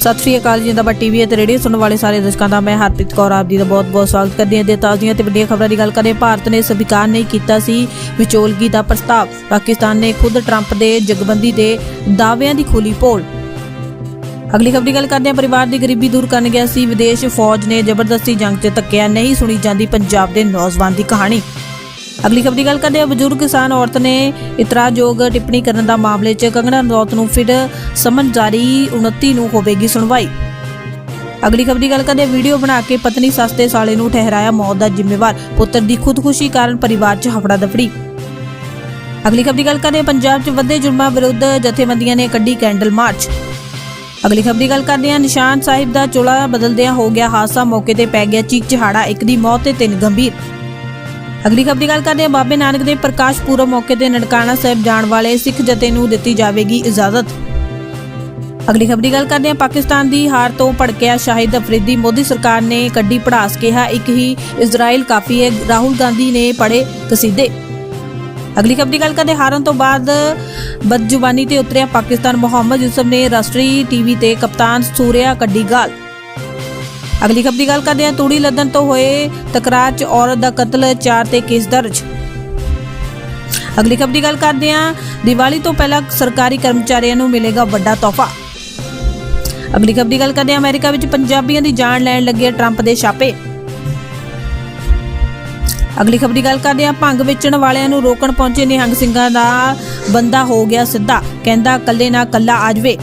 ਸਤਿ ਸ਼੍ਰੀ ਅਕਾਲ ਜਿੰਦਾਬਾਦ ਟੀਵੀ ਅਤੇ ਰੇਡੀਓ ਸੁਣਨ ਵਾਲੇ ਸਾਰੇ ਦਰਸ਼ਕਾਂ ਦਾ, ਮੈਂ ਹਰਪ੍ਰੀਤ ਕੌਰ, ਆਪ ਜੀ ਦਾ ਬਹੁਤ-ਬਹੁਤ ਸਵਾਗਤ ਕਰਦੀ ਹਾਂ। ਤੇ ਤਾਜ਼ੀਆਂ ਤੇ ਵੱਡੀਆਂ ਖਬਰਾਂ ਦੀ ਗੱਲ ਕਰੇ ਭਾਰਤ ਨੇ ਸਵੀਕਾਰ ਨਹੀਂ ਕੀਤਾ ਸੀ ਵਿਚੋਲਗੀ ਦਾ ਪ੍ਰਸਤਾਵ। ਪਾਕਿਸਤਾਨ ਨੇ ਖੁਦ ਟਰੰਪ ਦੇ ਜਗਬੰਦੀ ਦੇ ਦਾਅਵਿਆਂ ਦੀ ਖੋਲੀ ਪੋਲ। ਅਗਲੀ ਖਬਰ ਦੀ ਗੱਲ ਕਰਦੇ ਹਾਂ, ਪਰਿਵਾਰ ਦੀ ਗਰੀਬੀ ਦੂਰ ਕਰਨ ਗਿਆ ਸੀ। ਵਿਦੇਸ਼ ਫੌਜ ਨੇ ਜ਼ਬਰਦਸਤੀ ਜੰਗ 'ਚ ਧੱਕਿਆ, ਨਹੀਂ ਸੁਣੀ ਜਾਂਦੀ ਪੰਜਾਬ ਦੇ ਨੌਜਵਾਨ ਦੀ ਕਹਾਣੀ। ਅਗਲੀ ਖਬਰ ਦੀ ਗੱਲ ਕਰਦੇ ਹਾਂ, ਬਜ਼ੁਰਗ ਕਿਸਾਨ ਔਰਤ ਨੇ ਇਤਰਾਜ਼ਯੋਗ ਟਿੱਪਣੀ ਕਰਨ ਦਾ ਮਾਮਲੇ 'ਚ ਕੰਗਣਾ ਰਣੌਤ ਨੂੰ ਫਿਰ ਸਮਨ ਜਾਰੀ 29 ਨੂੰ ਹੋਵੇਗੀ ਸੁਣਵਾਈ। ਅਗਲੀ ਖਬਰ ਦੀ ਗੱਲ ਕਰਦੇ ਵੀਡੀਓ ਬਣਾ ਕੇ ਪਤਨੀ ਸਸਤੇ ਸਾਲੇ ਨੂੰ ਠਹਿਰਾਇਆ ਮੌਤ ਦਾ ਜ਼ਿੰਮੇਵਾਰ, ਪੁੱਤਰ ਦੀ ਖੁਦਕੁਸ਼ੀ ਕਾਰਨ ਪਰਿਵਾਰ 'ਚ ਹਫੜਾ ਦਫੜੀ। ਅਗਲੀ ਖਬਰ ਦੀ ਗੱਲ ਕਰਦੇ ਪੰਜਾਬ 'ਚ ਵੱਧੇ ਜੁਰਮਾਂ ਵਿਰੁੱਧ ਜਥੇਬੰਦੀਆਂ ਨੇ ਕੱਢੀ ਕੈਂਡਲ ਮਾਰਚ। ਅਗਲੀ ਖਬਰ ਦੀ ਗੱਲ ਕਰਦੇ ਹਾਂ, ਨਿਸ਼ਾਨ ਸਾਹਿਬ ਦਾ ਚੋਲਾ ਬਦਲਦਿਆਂ ਹੋ ਗਿਆ ਹਾਦਸਾ, ਮੌਕੇ ਤੇ ਪੈ ਗਿਆ ਚੀਕ ਚਿਹਾੜਾ, ਇੱਕ ਦੀ ਮੌਤ ਤੇ ਤਿੰਨ ਗੰਭੀਰ। ਅਗਲੀ ਖਬਰ ਦੀ ਗੱਲ ਕਰਦੇ ਹਾਂ। ਬਾਬੇ ਨਾਨਕ ਦੇ ਪ੍ਰਕਾਸ਼ ਪੁਰਬ ਮੌਕੇ ਤੇ ਨਨਕਾਣਾ ਸਾਹਿਬ ਜਾਣ ਵਾਲੇ ਸਿੱਖ ਜਥੇ ਨੂੰ ਦਿੱਤੀ ਜਾਵੇਗੀ ਇਜਾਜ਼ਤ। ਅਗਲੀ ਖਬਰ ਦੀ ਗੱਲ ਕਰਦੇ ਹਾਂ। ਪਾਕਿਸਤਾਨ ਦੀ ਹਾਰ ਤੋਂ ਭੜਕਿਆ ਸ਼ਾਹਿਦ ਅਫਰੀਦੀ। ਮੋਦੀ ਸਰਕਾਰ ਨੇ ਕੱਢੀ ਪੜਾਸ, ਕਿਹਾ ਇੱਕ ਹੀ ਇਜ਼ਰਾਈਲ ਕਾਫੀ ਹੈ। ਰਾਹੁਲ ਗਾਂਧੀ ਨੇ ਪੜੇ ਕਸੀਦੇ। ਅਗਲੀ ਖਬਰ ਦੀ ਗੱਲ ਕਰਦੇ ਹਾਰਨ ਤੋਂ ਬਾਅਦ ਬਦਜ਼ੁਬਾਨੀ ਤੇ ਉਤਰਿਆ ਪਾਕਿਸਤਾਨ। ਮੁਹੰਮਦ ਯੂਸਫ ਨੇ ਰਾਸ਼ਟਰੀ ਟੀਵੀ ਤੇ ਕਪਤਾਨ ਸੂਰਿਆ ਕੱਢੀ ਗਾਲ। ਅਗਲੀ ਖਬਰ ਦੀ ਗੱਲ ਕਰਦੇ ਹਾਂ। ਤੂੜੀ ਲੱਦਣ ਤੋਂ ਹੋਏ ਤਕਰਾਰ 'ਚ ਔਰਤ ਦਾ ਕਤਲ 4 ਤੇ ਕੇਸ ਦਰਜ। ਅਗਲੀ ਖਬਰ ਦੀ ਗੱਲ ਕਰਦੇ ਹਾਂ। ਦੀਵਾਲੀ ਤੋਂ ਪਹਿਲਾਂ ਸਰਕਾਰੀ ਕਰਮਚਾਰੀਆਂ ਨੂੰ ਮਿਲੇਗਾ ਵੱਡਾ ਤੋਹਫਾ। ਅਗਲੀ ਖਬਰ ਦੀ ਗੱਲ ਕਰਦੇ ਹਾਂ। ਅਮਰੀਕਾ ਵਿੱਚ ਪੰਜਾਬੀਆਂ ਦੀ ਜਾਨ ਲੈਣ ਲੱਗੇ ਟਰੰਪ ਦੇ ਛਾਪੇ। ਅਗਲੀ ਖਬਰ ਦੀ ਗੱਲ ਕਰਦੇ ਹਾਂ। ਭੰਗ ਵੇਚਣ ਵਾਲਿਆਂ ਨੂੰ ਰੋਕਣ ਪਹੁੰਚੇ ਨਿਹੰਗ ਸਿੰਘਾਂ ਦਾ ਬੰਦਾ ਹੋ ਗਿਆ ਸਿੱਧਾ। ਕਹਿੰਦਾ ਕੱਲੇ ਨਾ ਕੱਲਾ ਆ ਜਾਵੇ।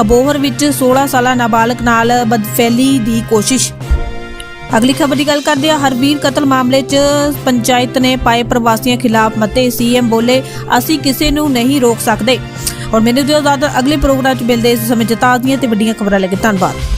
ਅਬੋਹਰ ਵਿੱਚ 16 ਸਾਲਾ ਨਾਬਾਲਗ ਨਾਲ ਬਦਫੈਲੀ ਦੀ ਕੋਸ਼ਿਸ਼। ਅਗਲੀ ਖਬਰ ਦੀ ਗੱਲ ਕਰਦੇ ਹਾਂ। ਹਰਵੀਰ ਕਤਲ ਮਾਮਲੇ 'ਚ ਪੰਚਾਇਤ ਨੇ ਪਾਏ ਪ੍ਰਵਾਸੀਆਂ ਖਿਲਾਫ ਮਤੇ। ਸੀਐਮ ਬੋਲੇ, ਅਸੀਂ ਕਿਸੇ ਨੂੰ ਨਹੀਂ ਰੋਕ ਸਕਦੇ। ਔਰ ਮੈਨੂੰ ਦਿਓ ਜ਼ਿਆਦਾ ਅਗਲੇ ਪ੍ਰੋਗਰਾਮ 'ਚ ਮਿਲਦੇ ਇਸ ਸਮੇਂ ਜਤਾ ਤਾਜ਼ੀਆਂ ਤੇ ਵੱਡੀਆਂ ਖਬਰਾਂ ਲੈ ਕੇ। ਧੰਨਵਾਦ।